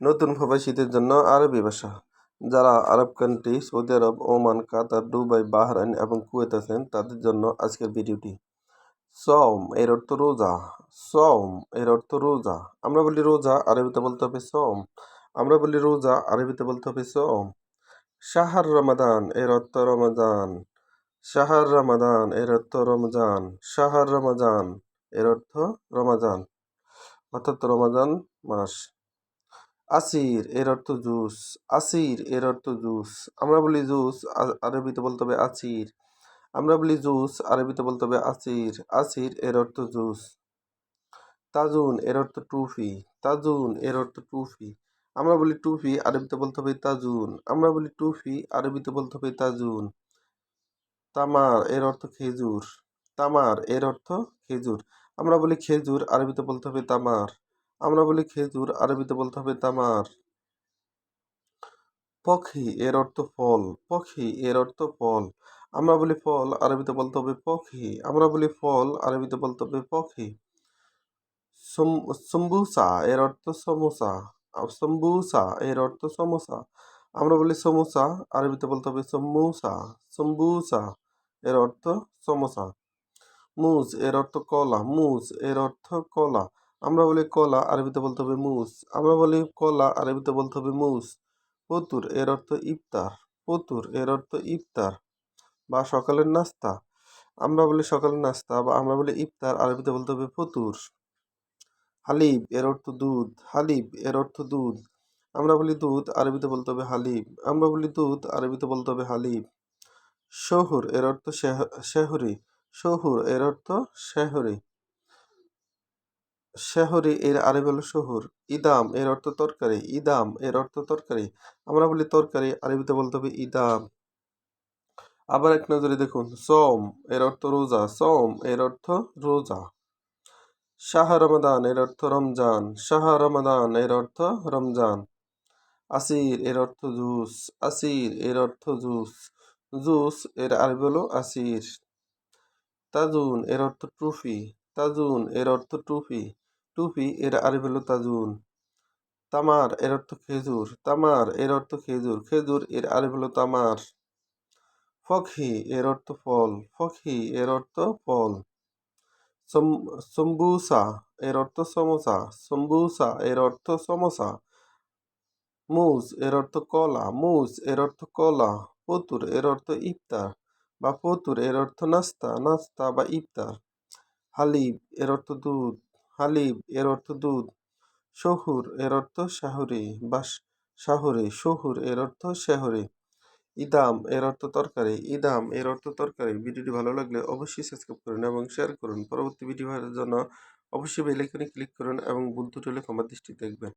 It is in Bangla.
নতুন প্রবাসীদের জন্য আরবি ভাষা, যারা Arab country Saudi Arab, Oman, Qatar, Dubai, Bahrain এবং কুয়েত আছেন, তাদের জন্য আজকের ভিডিওটি। সম এর অর্থ রোজা। সম এর অর্থ রোজা। আমরা বলি রোজা, আরবিতে বলতে হবে সম আমরা বলি রোজা, আরবিতে বলতে হবে সম শাহার রমাদান, এর অর্থ রমাদান শাহার রমাদান, এর অর্থ রমজান। শাহার রমাজান এর অর্থ রমাজান অর্থাৎ রমাজান মাস। আসির, এর অর্থ জুস। আসির, এর অর্থ জুস। আমরা বলি জুস আরবিতে বলতে হবে আসির। আমরা বলি জুস, আরবিতে বলতে হবে আসির। আসির, এর অর্থ জুস। তাজুন, এর অর্থ টুফি। তাজুন, এর অর্থ টুফি। আমরা বলি টুফি, আরবিতে বলতে হবে তাজুন। আমরা বলি টুফি, আরবিতে বলতে হবে তাজুন। তামার, এর অর্থ খেজুর। তামার, এর অর্থ খেজুর। আমরা বলি খেজুর, আরবিতে বলতে হবে তামার। আমরা বলি খেজুর, আরবিতে বলতে হবে তামার। পক্ষী এর অর্থ ফল পক্ষী এর অর্থ ফল। আমরা বলি ফল, আরবিতে বলতে হবে পক্ষী আমরা বলি ফল, আরবিতে বলতে হবে পক্ষী সম্বুসা এর অর্থ সমোসা। সম্বুসা এর অর্থ সমোসা। আমরা বলি সমোসা, আরবিতে বলতে হবে সম্মুসা সম্বুসা এর অর্থ সমোসা। মুজ এর অর্থ কলা, মুজ এর অর্থ কলা। আমরা বলি কলা, আরবিতে বলতে হবে মুজ আমরা বলি কলা, আরবিতে বলতে হবে মুজ ফতুর এর অর্থ ইফতার। ফতুর এর অর্থ ইফতার বা সকালের নাস্তা। আমরা বলি সকালের নাস্তা বা আমরা বলি ইফতার, আরবিতে বলতে হবে ফতুর হালিব এর অর্থ দুধ। হালিব এর অর্থ দুধ। আমরা বলি দুধ, আরবিতে বলতে হবে হালিব আমরা বলি দুধ, আরবিতে বলতে হবে হালিব শহুর, এর অর্থ শেহরি। শহুর, এর অর্থ শেহরি। শেহরি এর আরবি হলো শহুর ইদাম এর অর্থ তরকারি ইদাম এর অর্থ তরকারি আমরা বলি তরকারি আরবিতে বলতে হবে ইদাম আবার এক নজরে দেখুন সোম এর অর্থ রোজা সোম এর অর্থ রোজা শাহ রমাদান এর অর্থ রমজান শাহ রমাদান এর অর্থ রমজান আসির এর অর্থ জুস আসির এর অর্থ জুস জুস এর আরবি হলো আসির তাজুন এর অর্থ ট্রফি তাজুন এর অর্থ টুফি টুফি এর আরবি হলো তাজুন তামার এর অর্থ খেজুর তামার এর অর্থ খেজুর খেজুর এর আরবি হলো তামার ফখি এর অর্থ ফল ফখি এর অর্থ ফল সম্বুসা এর অর্থ সমোসা সম্বুসা এর অর্থ সমোসা মুজ এর অর্থ কলা মুজ এর অর্থ কলা পতুর এর অর্থ ইফতার বা পতুর এর অর্থ নাস্তা নাস্তা বা ইফতার হালিব এর অর্থ দুধ হালিব এর অর্থ দুধ। শহুর, এর অর্থ শাহরি। বা শাহরি। শহুর, এর অর্থ শাহরি। ইদাম, এর অর্থ তরকারি। ইদাম, এর অর্থ তরকারি। ভিডিওটি ভালো লাগলে অবশ্যই সাবস্ক্রাইব করুন এবং শেয়ার করুন। পরবর্তী ভিডিও জন্য অবশ্যই বেলাইকনে ক্লিক করুন এবং বুদ্ধ টেলে আমার দৃষ্টি দেখবেন।